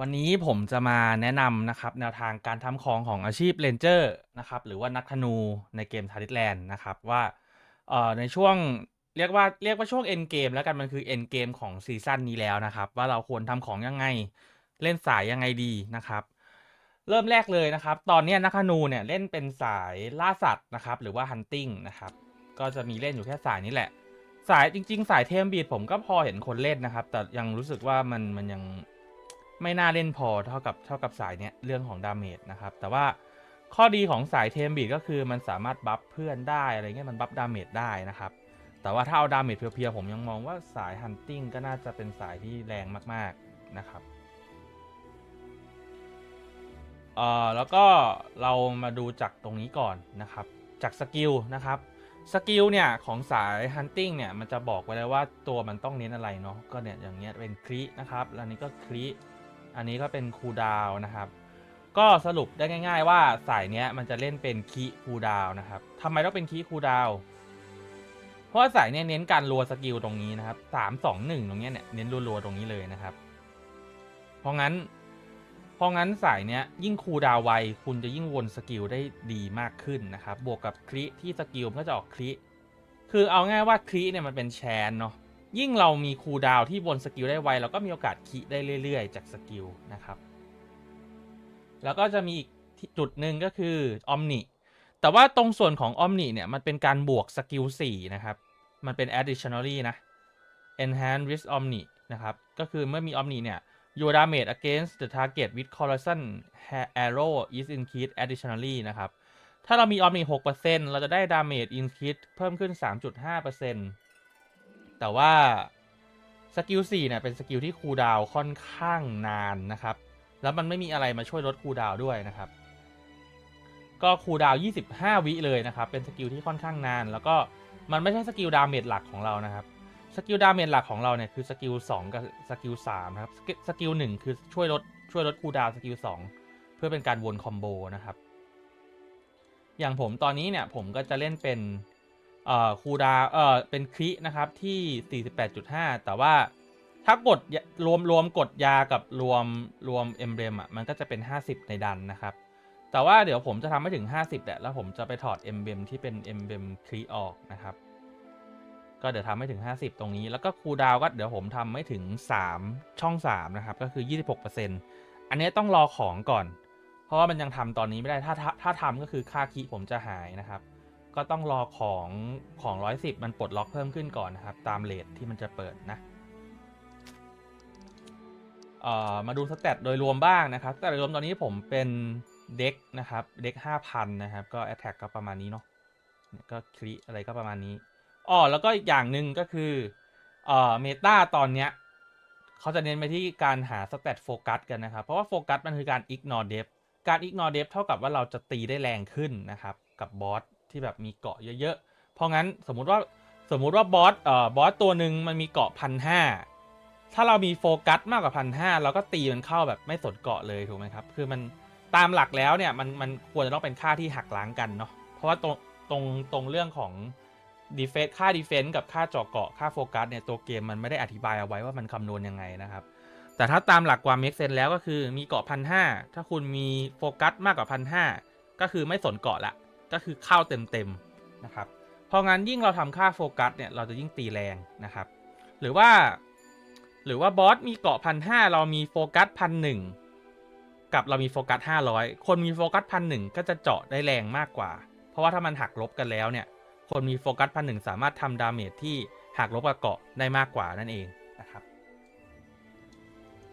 วันนี้ผมจะมาแนะนำนะครับแนวทางการทำของของอาชีพเรนเจอร์นะครับหรือว่านักธนูในเกมทาริสแลนด์นะครับว่าเอ่อในช่วงเรียกว่าเรียกว่าช่วงเอ็นเกมแล้วกันมันคือเอ็นเกมของซีซั่นนี้แล้วนะครับ ว่าเราควรทำของยังไงเล่นสายยังไงดีนะครับ เริ่มแรกเลยนะครับ ตอนนี้นักธนูเนี่ยเล่นเป็นสายล่าสัตว์นะครับหรือว่าฮันติ n งนะครับก็จะมีเล่นอยู่แค่สายนี้แหละ สายจริง ๆ สายเทมบีดผมก็พอเห็นคนเล่นนะครับ แต่ยังรู้สึกว่ามันมันยัง ไม่น่าเล่นพอเท่ากับเท่ากับสายเนี้ยเรื่องของดาเมจนะครับ แต่ว่าข้อดีของสายเทมบีดก็คือมันสามารถบัฟเพื่อนได้อะไรเงี้ยมันบัฟดาเมจได้นะครับ แต่ว่าถ้าเอาดาเมจเพียวๆผมยังมองว่าสายฮันติงก็น่าจะเป็นสายที่แรงมากๆนะครับเอ่อแล้วก็เรามาดูจากตรงนี้ก่อนนะครับ จากสกิลนะครับสกิลเนี่ยของสาย Hunting เนี่ยมันจะบอกไว้เลยว่าตัวมันต้องเน้นอะไรเนาะก็เนี่ยอย่างเงี้ยเป็นครินะครับแล้วนี้ก็คริ อันนี้ก็เป็นคูดาวนะครับ ก็สรุปได้ง่าย ๆ ว่าสายเนี้ยมันจะเล่นเป็นคีคูดาวนะครับทำไมต้องเป็นคีคูดาวเพราะว่าสายเนี้ยเน้นการรัวสกิลตรงนี้นะครับสามสองหนึ่งตรงเนี้ยเนี่ยเน้นรัวๆตรงนี้เลยนะครับ เพราะงั้นเพราะงั้นสายเนี้ยยิ่งคูดาวไวคุณจะยิ่งวนสกิลได้ดีมากขึ้นนะครับ บวกกับคริที่สกิลก็จะออกคริคือเอาง่ายว่าคริเนี่ยมันเป็นแชนเนาะ ยิ่งเรามีคูลดาวที่วนสกิลได้ไวเราก็มีโอกาสคิได้เรื่อยๆ จากสกิลนะครับ แล้วก็จะมีอีกจุดหนึ่งก็คือออมนิแต่ว่าตรงส่วนของออมนิเนี่ยมันเป็นการบวกสกิล4นะครับ มันเป็น additionally นะ enhance with omni นะครับ ก็คือเมื่อมี omni เนี่ย your damage against the target with corrosion arrow is increased additionally นะครับ ถ้าเรามี omni 6%เราจะได้ damage increase เพิ่มขึ้น 3.5% แต่ว่าสกิล4เนี่ยเป็นสกิลที่คูลดาวค่อนข้างนานนะครับ แล้วมันไม่มีอะไรมาช่วยลดคูลดาวด้วยนะครับ ก็คูลดาว25 วิเลยนะครับ เป็นสกิลที่ค่อนข้างนาน แล้วก็มันไม่ใช่สกิลดาเมจหลักของเรานะครับสกิลดาเมจหลักของเราเนี่ยคือสกิล2กับสกิล3นะครับสกิล1คือช่วยลดช่วยลดคูลดาวสกิล2เพื่อเป็นการวนคอมโบนะครับ อย่างผมตอนนี้เนี่ยผมก็จะเล่นเป็น เอ่อคูดาเอ่อเป็นครินะครับที่ 48.5 แต่ว่าถ้ากดรวมรวมกดยากับรวมรวมเอ็มเบรมอะมันก็จะเป็น 50 ในดันนะครับ แต่ว่าเดี๋ยวผมจะทำให้ถึง 50แหละแล้วผมจะไปถอดเอ็มเบมที่เป็นเอ็มเบมคริออกนะครับ ก็เดี๋ยวทำให้ถึง 50 ตรงนี้ แล้วก็คูดาวก็เดี๋ยวผมทำไม่ถึง 3 ช่อง 3 นะครับ ก็คือ 26%อันนี้ต้องรอของก่อน เพราะว่ามันยังทำตอนนี้ไม่ได้ถ้าถ้าทำก็คือค่าคีผมจะหายนะครับ ก็ต้องรอของของ 110 มันปลดล็อกเพิ่มขึ้นก่อนนะครับ ตามเลทที่มันจะเปิดนะเอ่อมาดูสเตตโดยรวมบ้างนะครับสเตตโดยรวมตอนนี้ผมเป็นเด็กนะครับเด็ก5,000 นะครับ ก็ Attack ก็ประมาณนี้เนาะก็คลิอะไรก็ประมาณนี้อ๋อแล้วก็อีกอย่างหนึ่งก็คือเอ่อเมตาตอนเนี้ยเขาจะเน้นไปที่การหาสเตตโฟกัสกันนะครับ เพราะว่าโฟกัสมันคือการ ignore depth การ ignore depth เท่ากับว่าเราจะตีได้แรงขึ้นนะครับ กับบอส ที่แบบมีเกาะเยอะๆ เพราะงั้นสมมุติว่าสมมุติว่าบอสเอ่อบอสตัวหนึ่งมันมีเกาะพันห้าถ้าเรามีโฟกัสมากกว่าพันห้าเราก็ตีมันเข้าแบบไม่สนเกาะเลยถูกไหมครับ คือมันตามหลักแล้วเนี่ยมันมันควรจะต้องเป็นค่าที่หักล้างกันเนาะเพราะว่าตรงตรงตรงเรื่องของดีเฟนค่าดีเฟนต์กับค่าเจาะเกาะค่าโฟกัสเนี่ยตัวเกมมันไม่ได้อธิบายเอาไว้ว่ามันคำนวณยังไงนะครับ แต่ถ้าตามหลักความเมกเซนแล้วก็คือมีเกาะพันห้าถ้าคุณมีโฟกัสมากกว่าพันห้าก็คือไม่สนเกาะละ ก็คือเข้าเต็มเต็มๆนะครับ เพราะงั้นยิ่งเราทำค่าโฟกัสเนี่ยเราจะยิ่งตีแรงนะครับ หรือว่า หรือว่าบอสมีเกาะพันห้าเรามีโฟกัสพันหนึ่งกับเรามีโฟกัสห้าร้อยคนมีโฟกัสพันหนึ่งก็จะเจาะได้แรงมากกว่า เพราะว่าถ้ามันหักลบกันแล้วเนี่ย คนมีโฟกัสพันหนึ่งสามารถทำดาเมจที่หักลบกับเกาะได้มากกว่านั่นเองนะครับ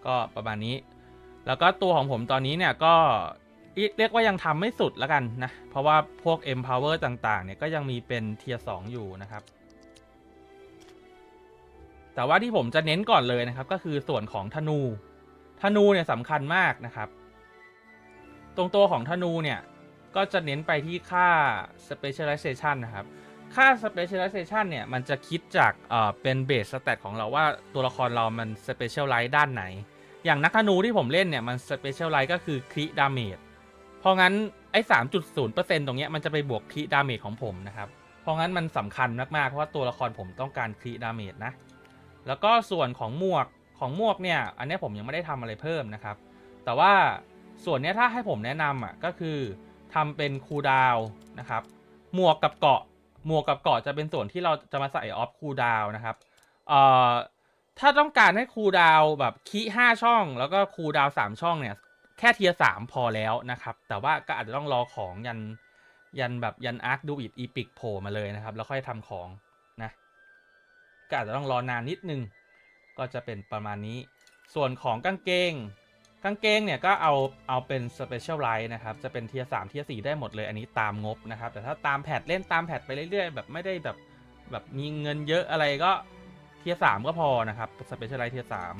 ก็ประมาณนี้ แล้วก็ตัวของผมตอนนี้เนี่ยก็ เรียกว่ายังทำไม่สุดแล้วกันนะ เพราะว่าพวก empower ต่างๆ เนี่ยก็ยังมีเป็นเทียร์สอยู่นะครับ แต่ว่าที่ผมจะเน้นก่อนเลยนะครับ ก็คือส่วนของธนู ธนูเนี่ยสำคัญมากนะครับ ตรงตัวของธนูเนี่ย ก็จะเน้นไปที่ค่า specialization นะครับ ค่า specialization เนี่ย มันจะคิดจากเอ่อเป็น base stat ของเราว่าตัวละครเรามัน specialize ด้านไหน อย่างนักธนูที่ผมเล่นเนี่ยมัน specialize ก็คือ crit damage พราะงั้นไอ้3.0%ตรงเนี้ยมันจะไปบวก crit damage ของผมนะครับ เพราะงั้นมันสำคัญมากๆ เพราะว่าตัวละครผมต้องการ crit damage นะ แล้วก็ส่วนของหมวกของหมวกเนี่ย อันนี้ผมยังไม่ได้ทำอะไรเพิ่มนะครับ แต่ว่าส่วนเนี้ยถ้าให้ผมแนะนำอะก็คือทำเป็นคูดาวนะครับ หมวกกับเกาะ หมวกกับเกาะจะเป็นส่วนที่เราจะมาใส่ออฟคูดาวนะครับ เอ่อถ้าต้องการให้คูดาวแบบคีห้าช่อง แล้วก็คูดาวสามช่องเนี่ย แค่เทียสามพอแล้วนะครับ แต่ว่าก็อาจจะต้องรอของยันยันแบบยันอาร์คดูอิดอีพิกโผล่มาเลยนะครับ แล้วค่อยทำของนะก็อาจจะต้องรอนานนิดนึง ก็จะเป็นประมาณนี้ ส่วนของกางเกงกางเกงเนี่ยก็เอาเอาเป็นสเปเชียลไลท์นะครับ จะเป็นเทียสามเทียสี่ได้หมดเลย อันนี้ตามงบนะครับ แต่ถ้าตามแพทเล่นตามแพทไปเรื่อยๆ แบบไม่ได้แบบแบบมีเงินเยอะอะไรก็เทียสามก็พอนะครับสเปเชียลไลท์เทียสาม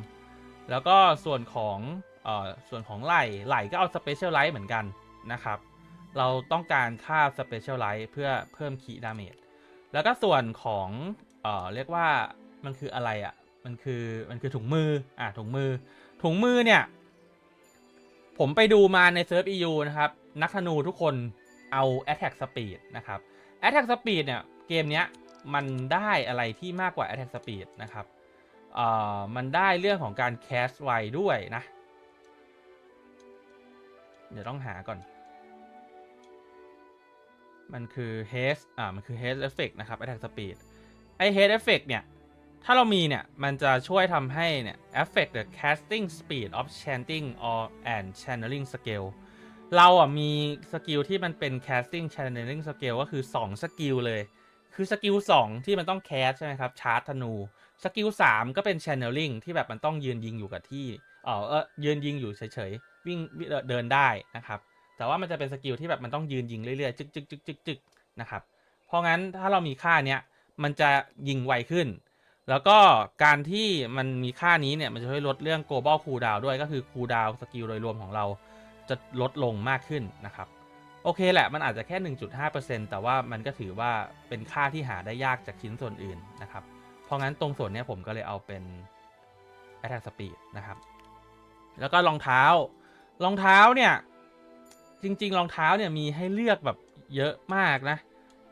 แล้วก็ส่วนของ ส่วนของไหล่ไหล่ก็เอาสเปเชียลไลท์เหมือนกันนะครับ เราต้องการค่าสเปเชียลไลท์เพื่อเพิ่มคีดาเมจแล้วก็ส่วนของเออเรียกว่ามันคืออะไรอะ่ะ มันคือมันคือถุงมืออะถุงมือ ถุงมือเนี่ย ผมไปดูมาในเซิร์ฟ EU นะครับ นักธนูทุกคนเอา Attack Speed นะครับ Attack Speed เนี่ย เกมเนี้ยมันได้อะไรที่มากกว่า Attack Speed นะครับ เอ่อ มันได้เรื่องของการ cast ไวด้วยนะ เดี๋ยวต้องหาก่อน มันคือ haste อ่า มันคือ haste effect นะครับ attack speed ไอ haste effect เนี่ย ถ้าเรามีเนี่ย มันจะช่วยทำให้เนี่ย affect the casting speed of chanting or and channeling skill เราอะมีสกิลที่มันเป็น casting channeling skill ก็คือ 2 สกิลเลย คือสกิล2ที่มันต้อง cast ใช่ไหมครับชาร์จธนูสกิล3ก็เป็น channeling ที่แบบมันต้องยืนยิงอยู่กับที่เออเออยืนยิงอยู่เฉยๆ วิ่งเดินได้นะครับ แต่ว่ามันจะเป็นสกิลที่แบบมันต้องยืนยิงเรื่อยๆจึกจึกจึกจึกจึกนะครับ เพราะงั้นถ้าเรามีค่าเนี้ยมันจะยิงไวขึ้น แล้วก็การที่มันมีค่านี้เนี่ยมันจะช่วยลดเรื่อง global cooldown ด้วยก็คือ cooldown สกิลโดยรวมของเราจะลดลงมากขึ้นนะครับ โอเคแหละมันอาจจะแค่ 1.5%แต่ว่ามันก็ถือว่าเป็นค่าที่หาได้ยากจากชิ้นส่วนอื่นนะครับ เพราะงั้นตรงส่วนเนี้ยผมก็เลยเอาเป็น attack speed นะครับ แล้วก็รองเท้า รองเท้าเนี่ย จริง ๆ รองเท้าเนี่ยมีให้เลือกแบบเยอะมากนะ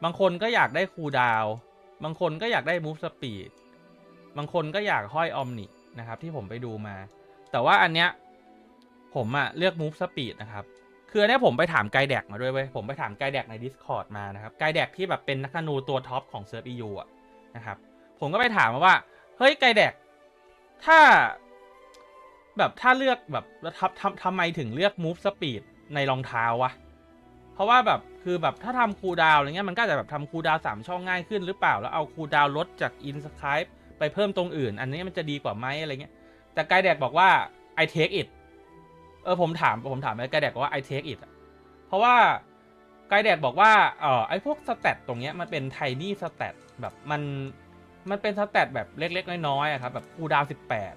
บางคนก็อยากได้คูดาว บางคนก็อยากได้มูฟสปีด บางคนก็อยากห้อยออมนินะครับ ที่ผมไปดูมา แต่ว่าอันเนี้ยผมอะเลือกมูฟสปีดนะครับ คืออันเนี้ยผมไปถามไกแดกมาด้วยเว้ย ผมไปถามไกแดกใน Discord มานะครับ ไกแดกที่แบบเป็นนักนูตัวท็อปของเซิร์ฟ EU อะนะครับ ผมก็ไปถามมาว่า เฮ้ยไกแดกถ้า แบบถ้าเลือกแบบแล้วทำทำทำไมถึงเลือก move speed ในรองเท้าวะ เพราะว่าแบบคือแบบถ้าทำคูดาวอะไรเงี้ยมันก็จะแบบทำคูดาวสามช่องง่ายขึ้นหรือเปล่า แล้วเอาคูดาวลดจาก inscribe ไปเพิ่มตรงอื่น อันนี้มันจะดีกว่าไหมอะไรเงี้ย แต่ไกแดกบอกว่า I take it เออผมถามผมถามไกแดกบอกว่า I take it เพราะว่าไกแดกบอกว่าเออไอพวกสเตตตรงเนี้ยมันเป็น tiny stat แบบมันมันเป็นสเตตแบบเล็กๆน้อยๆอะครับแบบคูดาวสิบแปด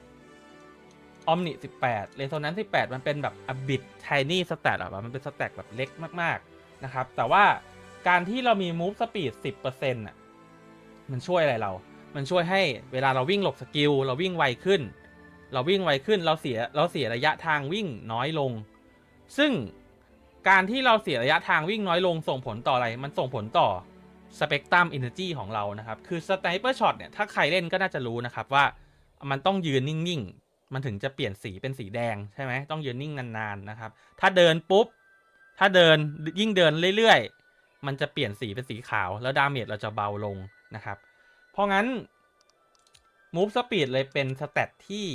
ออมนิ18เรโซนัน18มันเป็นแบบอบิดไทนี่สแตทอะมันเป็นสแตทแบบเล็กมากๆนะครับ แต่ว่าการที่เรามี move speed 10%อะมันช่วยอะไรเรา มันช่วยให้เวลาเราวิ่งหลบสกิล เราวิ่งไวขึ้น เราวิ่งไวขึ้นเราเสียเราเสียระยะทางวิ่งน้อยลง ซึ่งการที่เราเสียระยะทางวิ่งน้อยลงส่งผลต่ออะไร มันส่งผลต่อสเปกตรัม Energy ของเรานะครับ คือสไนเปอร์ช็อตเนี่ย ถ้าใครเล่นก็น่าจะรู้นะครับว่ามันต้องยืนนิ่งๆ มันถึงจะเปลี่ยนสีเป็นสีแดงใช่ไหมต้องยืนนิ่งนานๆนะครับ ถ้าเดินปุ๊บ ถ้าเดินยิ่งเดินเรื่อยๆ มันจะเปลี่ยนสีเป็นสีขาว แล้วดาเมจเราจะเบาลงนะครับ เพราะงั้น Move Speed เลยเป็นสเตตที่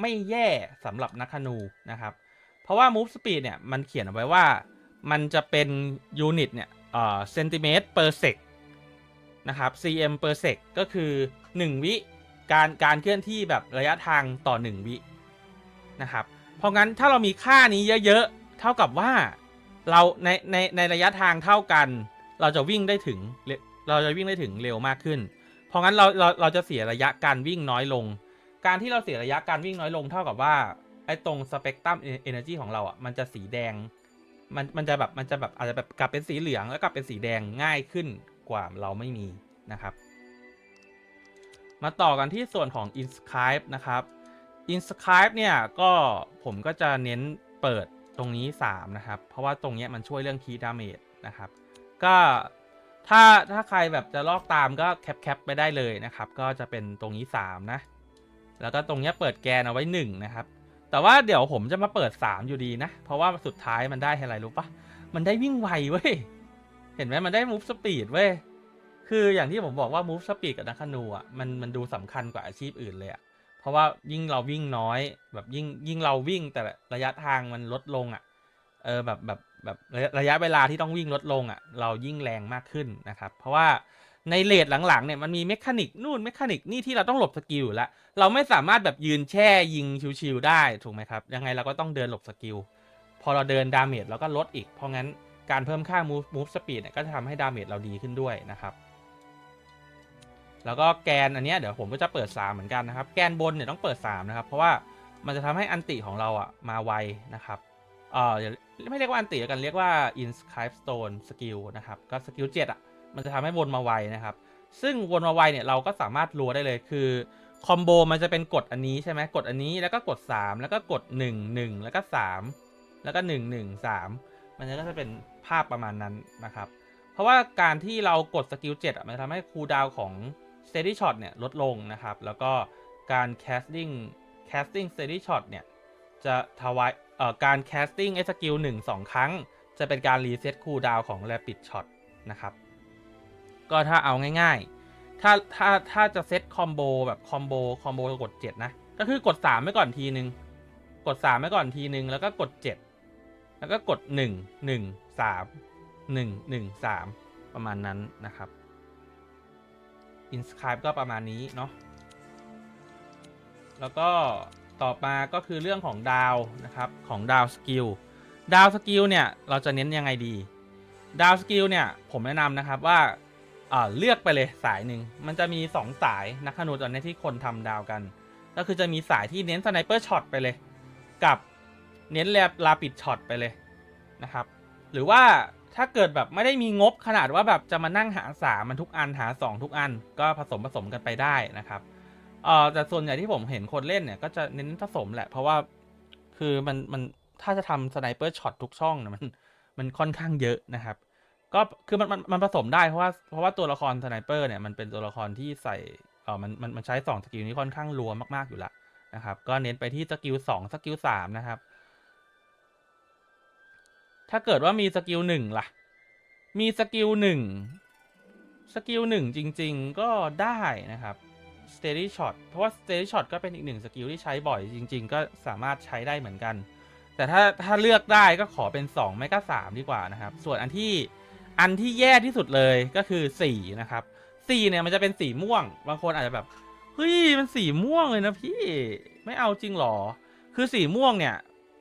ไม่แย่สำหรับนักธนูนะครับ เพราะว่า Move Speed เนี่ยมันเขียนเอาไว้ว่ามันจะเป็นยูนิตเนี่ยเอ่อเซนติเมตร per sec นะครับ cm per sec ก็คือ 1 วิ การการเคลื่อนที่แบบระยะทางต่อ 1 วินะครับ เพราะงั้นถ้าเรามีค่านี้เยอะๆ เท่ากับว่าเราในในในระยะทางเท่ากัน เราจะวิ่งได้ถึงเราจะวิ่งได้ถึงเร็วมากขึ้น เพราะงั้นเราเราเราจะเสียระยะการวิ่งน้อยลง การที่เราเสียระยะการวิ่งน้อยลงเท่ากับว่าไอ้ตรงสเปกตรัมเอเนอร์จีของเราอะมันจะสีแดงมันมันจะแบบมันจะแบบอาจจะแบบกลับเป็นสีเหลืองแล้วกลับเป็นสีแดงง่ายขึ้นกว่าเราไม่มีนะครับ มาต่อกันที่ส่วนของ Inscribe นะครับ Inscribe เนี่ยก็ผมก็จะเน้นเปิดตรงนี้ 3 นะครับ เพราะว่าตรงเนี้ยมันช่วยเรื่อง Key Damage นะครับ ก็ถ้าถ้าใครแบบจะลอกตามก็แคปแคปไปได้เลยนะครับ ก็จะเป็นตรงนี้ 3 นะ แล้วก็ตรงเนี้ยเปิดแกนเอาไว้ 1 นะครับ แต่ว่าเดี๋ยวผมจะมาเปิด 3 อยู่ดีนะ เพราะว่าสุดท้ายมันได้อะไรรู้ปะมันได้วิ่งไวเว้ย เห็นไหมมันได้ move speed เว้ย คืออย่างที่ผมบอกว่า move speed กับนักธนูอะมันมันดูสำคัญกว่าอาชีพอื่นเลยอะเพราะว่ายิ่งเราวิ่งน้อย แบบยิ่งยิ่งเราวิ่งแต่ระยะทางมันลดลงอะเออแบบแบบแบบระยะระยะเวลาที่ต้องวิ่งลดลงอะเรายิ่งแรงมากขึ้นนะครับ เพราะว่าในเลทหลังๆเนี่ยมันมีเมคานิกนู่นเมคานิกนี่ที่เราต้องหลบสกิลอยู่แล้วเราไม่สามารถแบบยืนแช่ยิงชิวๆได้ถูกไหมครับ ยังไงเราก็ต้องเดินหลบสกิลพอเราเดินดาเมจเราก็ลดอีก เพราะงั้นการเพิ่มค่า move move speed เนี่ยก็จะทำให้ดาเมจเราดีขึ้นด้วยนะครับ แล้วก็แกนอันนี้เดี๋ยวผมก็จะเปิด 3 เหมือนกันนะครับ แกนบนเนี่ยต้องเปิด 3 นะครับ เพราะว่ามันจะทำให้อันติของเราอะมาไวนะครับเอ่ออย่าไม่เรียกว่าอันติแล้วกันเรียกว่า inscribe stone skill นะครับ ก็สกิล7อะมันจะทำให้วนมาไวนะครับ ซึ่งวนมาไวเนี่ยเราก็สามารถรัวได้เลยคือคอมโบมันจะเป็นกดอันนี้ใช่ไหมกดอันนี้แล้วก็กด 3 แล้วก็กด 1 1 แล้วก็ 3 แล้วก็ 1 1 3 มันก็จะเป็นภาพประมาณนั้นนะครับ เพราะว่าการที่เรากดสกิล7อะมันทำให้คูลดาวของ steady shot เนี่ยลดลงนะครับ แล้วก็การ casting casting steady shot เนี่ยจะทวายเอ่อการ casting ไอ้สกิล1 2ครั้ง จะเป็นการ reset cooldown ของ rapid shot นะครับ ก็ถ้าเอาง่ายๆ ถ้าถ้าถ้าจะเซตคอมโบแบบคอมโบคอมโบกด 7 นะ ก็คือกด 3 ไว้ก่อนทีนึง กด 3 ไว้ก่อนทีนึง แล้วก็กด 7 แล้วก็กด 1 1 3 1 1 3 ประมาณนั้นนะครับ inscribe ก็ประมาณนี้เนาะแล้วก็ต่อมาก็คือเรื่องของดาวนะครับของดาวสกิลดาวสกิลเนี่ยเราจะเน้นยังไงดีดาวสกิลเนี่ยผมแนะนำนะครับว่าเลือกไปเลยสายหนึ่งมันจะมี 2 สายนักธนูตอนนี้ที่คนทำดาวกัน ก็คือจะมีสายที่เน้นสไนเปอร์ช็อตไปเลย กับเน้นแลบลาปิดช็อตไปเลยนะครับ หรือว่า ถ้าเกิดแบบไม่ได้มีงบขนาดว่าแบบจะมานั่งหาสามมันทุกอันหาสองทุกอัน ก็ผสมผสมกันไปได้นะครับเออแต่ส่วนใหญ่ที่ผมเห็นคนเล่นเนี่ยก็จะเน้นผสมแหละ เพราะว่าคือมันมันถ้าจะทำสไนเปอร์ช็อตทุกช่องเนี่ยมันมันค่อนข้างเยอะนะครับ ก็คือมันมันมันผสมได้เพราะว่าเพราะว่าตัวละครสไนเปอร์เนี่ยมันเป็นตัวละครที่ใส่เออมันมันมันใช้สองสกิลนี้ค่อนข้างรัวมากๆอยู่ละนะครับ ก็เน้นไปที่สกิลสองสกิลสามนะครับ ถ้าเกิดว่ามีสกิลหนึ่งล่ะ มีสกิลหนึ่งสกิลหนึ่งจริง ๆ ก็ได้นะครับ steady shot เพราะว่า steady shot ก็เป็นอีกหนึ่งสกิลที่ใช้บ่อยจริง ๆ ก็สามารถใช้ได้เหมือนกัน แต่ถ้าถ้าเลือกได้ก็ขอเป็น 2 ไม่ก็ 3 ดีกว่านะครับ ส่วนอันที่อันที่แย่ที่สุดเลยก็คือ 4 นะครับ4เนี่ยมันจะเป็นสีม่วง บางคนอาจจะแบบเฮ้ยมันสีม่วงเลยนะพี่ไม่เอาจริงหรอ คือสีม่วงเนี่ย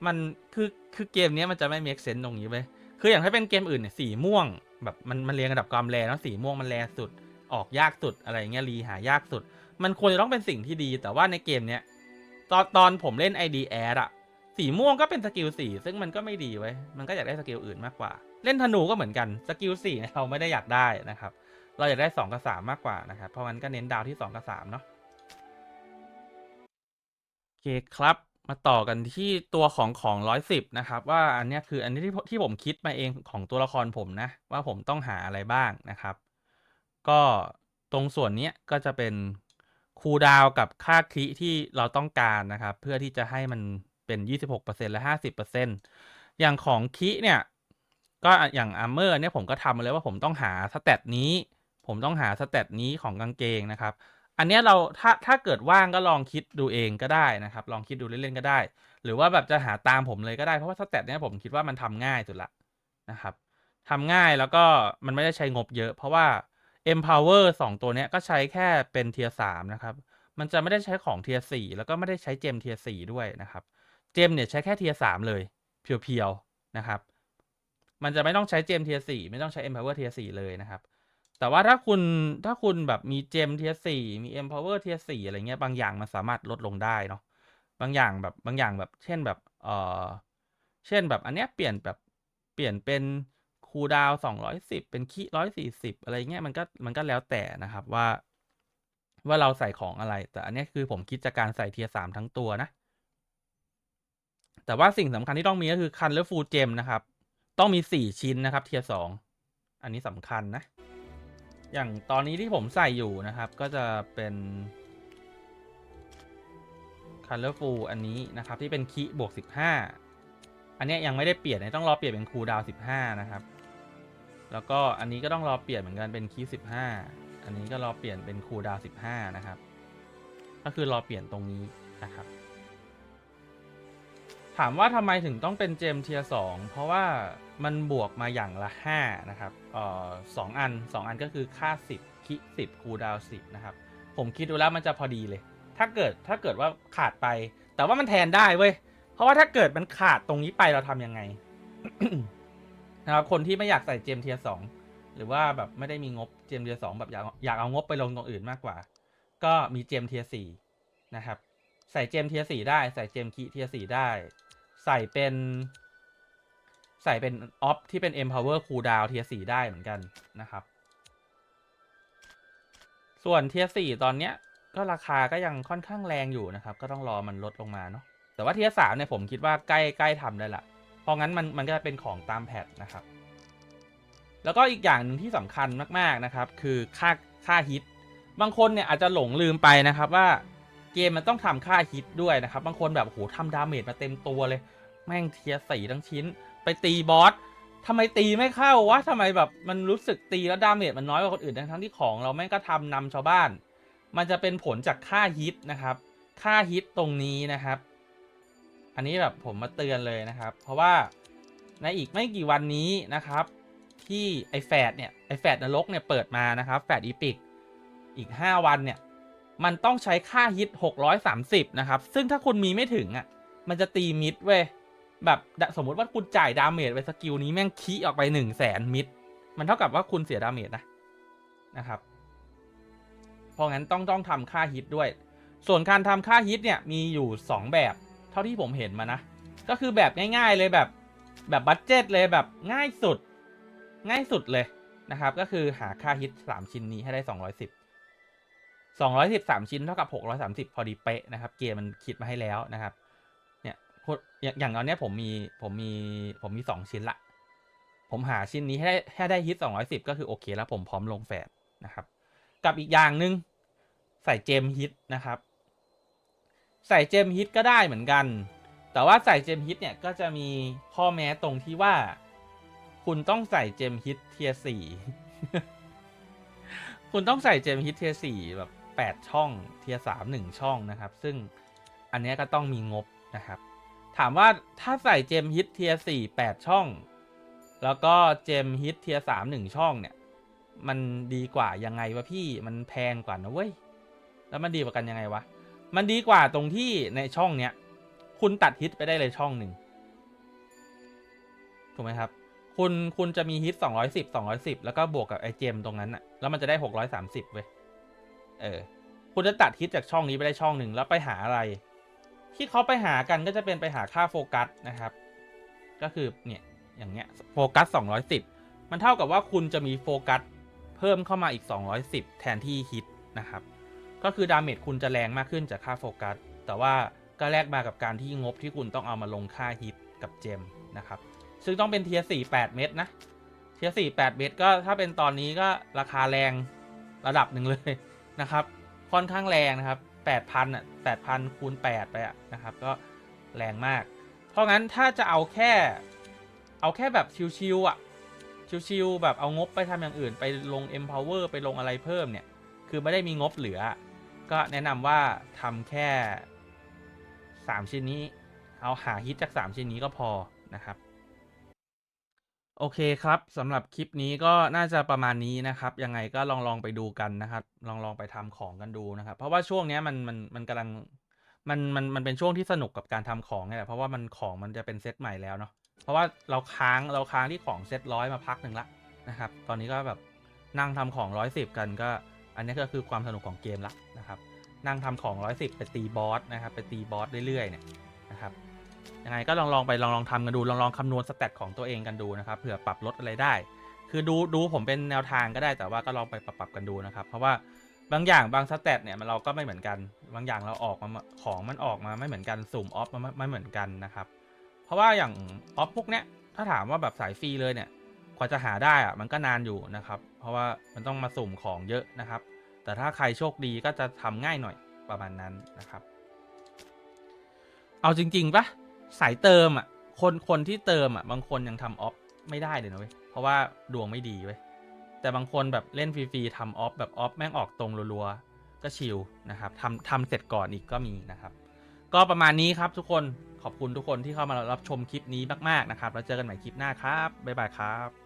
มันคือคือเกมเนี้ยมันจะไม่ make sense ตรงนี้เว้ยคืออย่างถ้าเป็นเกมอื่นเนี่ยสีม่วงแบบมันมันเรียงระดับความแรงแล้วสีม่วงมันแรงสุด ออกยากสุดอะไรเงี้ยรีหายากสุด มันควรจะต้องเป็นสิ่งที่ดี แต่ว่าในเกมเนี้ยตอนตอนผมเล่น ID Ad อะสีม่วงก็เป็นสกิลสี่ซึ่งมันก็ไม่ดีไว้มันก็อยากได้สกิลอื่นมากกว่า เล่นธนูก็เหมือนกันสกิลสี่เราไม่ได้อยากได้นะครับ เราอยากได้สองกับสามมากกว่านะครับเพราะงั้นก็เน้นดาวที่สองกับสามเนาะโอเคครับ มาต่อกันที่ตัวของของร้อยสิบนะครับ ว่าอันนี้คืออันนี้ที่ที่ผมคิดมาเองของตัวละครผมนะ ว่าผมต้องหาอะไรบ้างนะครับ ก็ตรงส่วนนี้ก็จะเป็นคูดาวกับค่าคลิที่เราต้องการนะครับ เพื่อที่จะให้มันเป็น 26%และ 50%อย่างของคิเนี่ย ก็อย่างอาร์เมอร์เนี่ยผมก็ทำมาเลยว่าผมต้องหาสเตตนี้ ผมต้องหาสเตตนี้ของกางเกงนะครับ อันนี้เราถ้าถ้าเกิดว่างก็ลองคิดดูเองก็ได้นะครับ ลองคิดดูเล่นๆก็ได้ หรือว่าแบบจะหาตามผมเลยก็ได้เพราะว่าสเตตเนี้ยผมคิดว่ามันทำง่ายสุดละนะครับทำง่ายแล้วก็มันไม่ได้ใช้งบเยอะ เพราะว่า empower 2 ตัวเนี้ยก็ใช้แค่เป็นเทียร์สามนะครับ มันจะไม่ได้ใช้ของเทียร์สี่แล้วก็ไม่ได้ใช้เจมเทียร์สี่ด้วยนะครับเจมเนี่ยใช้แค่เทียร์สามเลยเพียวๆนะครับ มันจะไม่ต้องใช้เจมเทียร์สี่ไม่ต้องใช้ empower เทียร์สี่เลยนะครับ แต่ว่าถ้าคุณถ้าคุณแบบมีเจมเทียสี่มี empower เวอร์เทียสี่อะไรเงี้ยบางอย่างมันสามารถลดลงได้เนาะบางอย่างแบบบางอย่างแบบ เช่นแบบเออเช่นแบบอันเนี้ยเปลี่ยนแบบเปลี่ยนเป็นคูดาวสองร้อยสิบเป็นคีร้อยสี่สิบอะไรเงี้ยมันก็มันก็แล้วแต่นะครับว่า ว่าเราใส่ของอะไร แต่อันเนี้ยคือผมคิดจากการใส่เทียสามทั้งตัวนะ แต่ว่าสิ่งสำคัญที่ต้องมีก็คือคันเลอร์ฟูลเจมนะครับ ต้องมีสี่ชิ้นนะครับเทียสองอันนี้สำคัญนะ อย่างตอนนี้ที่ผมใส่อยู่นะครับ ก็จะเป็น Colorful อันนี้นะครับ ที่เป็นคีบวก 15 อันนี้ยังไม่ได้เปลี่ยนต้องรอเปลี่ยนเป็นคูดาว15 นะครับ แล้วก็อันนี้ก็ต้องรอเปลี่ยนเหมือนกันเป็นคี15 อันนี้ก็รอเปลี่ยนเป็นคูดาวน์15 นะครับ ก็คือรอเปลี่ยนตรงนี้นะครับ ถามว่าทำไมถึงต้องเป็นเจมเทียสองเพราะว่ามันบวกมาอย่างละ 5 นะครับเอ่อสองอัน 2 อันก็คือค่า 10 คิ10คูดาว10 นะครับ ผมคิดดูแล้วมันจะพอดีเลย ถ้าเกิดถ้าเกิดว่าขาดไป แต่ว่ามันแทนได้เว้ย เพราะว่าถ้าเกิดมันขาดตรงนี้ไปเราทำยังไง นะครับ คนที่ไม่อยากใส่เจมเทียสองหรือว่าแบบไม่ได้มีงบเจมเทียสองแบบอยากอยากเอางบไปลงตรงอื่นมากกว่า ก็มีเจมเทียสี่นะครับ ใส่เจมเทียสี่ได้ ใส่เจมคีเทียสี่ได้ ใส่เป็น ใส่เป็นออฟที่เป็น empower cool down เทียสี่ได้เหมือนกันนะครับ ส่วนเทียสี่ตอนเนี้ยก็ราคาก็ยังค่อนข้างแรงอยู่นะครับ ก็ต้องรอมันลดลงมาเนาะแต่ว่าเทียสามเนี่ยผมคิดว่าใกล้ใกล้ทำได้ละเพราะงั้นมันมันก็จะเป็นของตามแพทนะครับ แล้วก็อีกอย่างหนึ่งที่สำคัญมากๆนะครับ คือค่าค่าฮิตบางคนเนี่ยอาจจะหลงลืมไปนะครับว่า เกมมันต้องทำค่าฮิตด้วยนะครับ บางคนแบบโหทำดาเมจมาเต็มตัวเลย แม่งเทียสี่ทั้งชิ้น ไปตีบอสทำไมตีไม่เข้าวะทำไมแบบมันรู้สึกตีแล้วดาเมจมันน้อยกว่าคนอื่นทั้งที่ของเราแม่งก็ทำนำชาวบ้าน มันจะเป็นผลจากค่าฮิตนะครับ ค่าฮิตตรงนี้นะครับ อันนี้แบบผมมาเตือนเลยนะครับ เพราะว่าในอีกไม่กี่วันนี้นะครับ ที่ไอแฟดเนี่ยไอแฟดนรกเนี่ยเปิดมานะครับแฟดอีพิกอีก 5 วันเนี่ย มันต้องใช้ค่าฮิต 630 นะครับ ซึ่งถ้าคุณมีไม่ถึงอะ มันจะตีมิดเว้ย แบบสมมติว่าคุณจ่ายดาเมจไปสกิลนี้แม่งคีออกไป1 0 0 0 0แสนมิด มันเท่ากับว่าคุณเสียดาเมจนะ นะครับ เพราะงั้นต้องต้องทำค่าฮิตด้วย ส่วนการทำค่าฮิตเนี่ยมีอยู่ 2 แบบ เท่าที่ผมเห็นมานะ ก็คือแบบง่ายๆเลยแบบแบบบัตเจ็ตเลยแบบง่ายสุด ง่ายสุดเลยนะครับ ก็คือหาค่าฮิต 3 ชิ้นนี้ให้ได้ 210 213 ชิ้นเท่ากับ 630 พอดีเป๊ะนะครับ เกมมันคิดมาให้แล้วนะครับ เนี่ยอย่างอย่างตอนนี้ผมมีผมมีผมมี 2 ชิ้นละ ผมหาชิ้นนี้ให้ได้ให้ได้ฮิต 210 ก็คือโอเคแล้วผมพร้อมลงแฟดนะครับ กับอีกอย่างหนึ่งใส่เจมฮิตนะครับ ใส่เจมฮิตก็ได้เหมือนกัน แต่ว่าใส่เจมฮิตเนี่ยก็จะมีข้อแม้ตรงที่ว่า คุณต้องใส่เจมฮิตเทียสี่คุณต้องใส่เจมฮิตเทียสี่แบบ แปดช่องเทียสามหนึ่งช่องนะครับ ซึ่งอันนี้ก็ต้องมีงบนะครับ ถามว่าถ้าใส่เจมฮิตเทียสี่แปดช่อง แล้วก็เจมฮิตเทียสามหนึ่งช่องเนี่ย มันดีกว่ายังไงวะพี่มันแพงกว่านะเว้ยแล้วมันดีกว่ากันยังไงวะมันดีกว่าตรงที่ในช่องเนี้ยคุณตัดฮิตไปได้เลยช่องหนึ่งถูกไหมครับ คุณคุณจะมีฮิต210 210 แล้วก็บวกกับไอเจมตรงนั้นอะแล้วมันจะได้ 630เว้ย เออ คุณจะตัดฮิตจากช่องนี้ไปได้ช่องหนึ่งแล้วไปหาอะไร ที่เขาไปหากันก็จะเป็นไปหาค่าโฟกัสนะครับ ก็คือเนี่ยอย่างเงี้ยโฟกัส 210 มันเท่ากับว่าคุณจะมีโฟกัสเพิ่มเข้ามาอีก 210 แทนที่ฮิตนะครับ ก็คือดาเมจคุณจะแรงมากขึ้นจากค่าโฟกัส แต่ว่าก็แลกมากับการที่งบที่คุณต้องเอามาลงค่าฮิตกับเจมนะครับ ซึ่งต้องเป็นเทียสี่แปดเม็ดนะ เทียสี่แปดเม็ดก็ถ้าเป็นตอนนี้ก็ราคาแรงระดับหนึ่งเลย นะครับ ค่อนข้างแรงนะครับแปดพันอะแปดพันคูณแปดไปอะนะครับ ก็แรงมาก เพราะงั้นถ้าจะเอาแค่ เอาแค่แบบชิวๆอะชิวๆแบบเอางบไปทำอย่างอื่น ไปลง empower ไปลงอะไรเพิ่มเนี่ย คือไม่ได้มีงบเหลือ ก็แนะนำว่าทำแค่ 3 ชิ้นนี้ เอาหาฮิตจาก 3 ชิ้นนี้ก็พอนะครับ โอเคครับสำหรับคลิปนี้ก็น่าจะประมาณนี้นะครับ ยังไงก็ลองลองไปดูกันนะครับ ลองลองไปทำของกันดูนะครับ เพราะว่าช่วงนี้มันมันมันกำลังมันมันมันเป็นช่วงที่สนุกกับการทำของเนี่ยแหละเพราะว่ามันของมันจะเป็นเซตใหม่แล้วเนาะเพราะว่าเราค้างเราค้างที่ของเซตร้อยมาพักหนึ่งละนะครับ ตอนนี้ก็แบบนั่งทำของร้อยสิบกันก็ อันนี้ก็คือความสนุกของเกมละนะครับ นั่งทำของร้อยสิบไปตีบอสนะครับ ไปตีบอสเรื่อยๆเนี่ยนะครับ ยังไงก็ลองลองไปลองลองทำกันดูลองลองคำนวณสเตตของตัวเองกันดูนะครับเผื่อปรับลดอะไรได้ คือดูดูผมเป็นแนวทางก็ได้แต่ว่าก็ลองไปปรับปรับกันดูนะครับ เพราะว่าบางอย่างบางสเตตเนี่ยมันเราก็ไม่เหมือนกัน บางอย่างเราออกมาของมันออกมาไม่เหมือนกันสุ่มออฟมันไม่เหมือนกันนะครับ เพราะว่าอย่างออฟพวกเนี้ยถ้าถามว่าแบบสายฟรีเลยเนี่ยกว่าจะหาได้อะมันก็นานอยู่นะครับ เพราะว่ามันต้องมาสุ่มของเยอะนะครับ แต่ถ้าใครโชคดีก็จะทำง่ายหน่อยประมาณนั้นนะครับ เอาจริงๆปะ สายเติมอะ คนคนที่เติมอะ บางคนยังทำออฟไม่ได้เลยนะเว้ย เพราะว่าดวงไม่ดีเว้ย แต่บางคนแบบเล่นฟรีๆทำออฟแบบออฟแม่งออกตรงรัวๆ ก็ชิลนะครับทำทำเสร็จก่อนอีกก็มีนะครับ ก็ประมาณนี้ครับทุกคน ขอบคุณทุกคนที่เข้ามารับชมคลิปนี้มากๆนะครับ แล้วเจอกันใหม่คลิปหน้าครับ บ๊ายบายครับ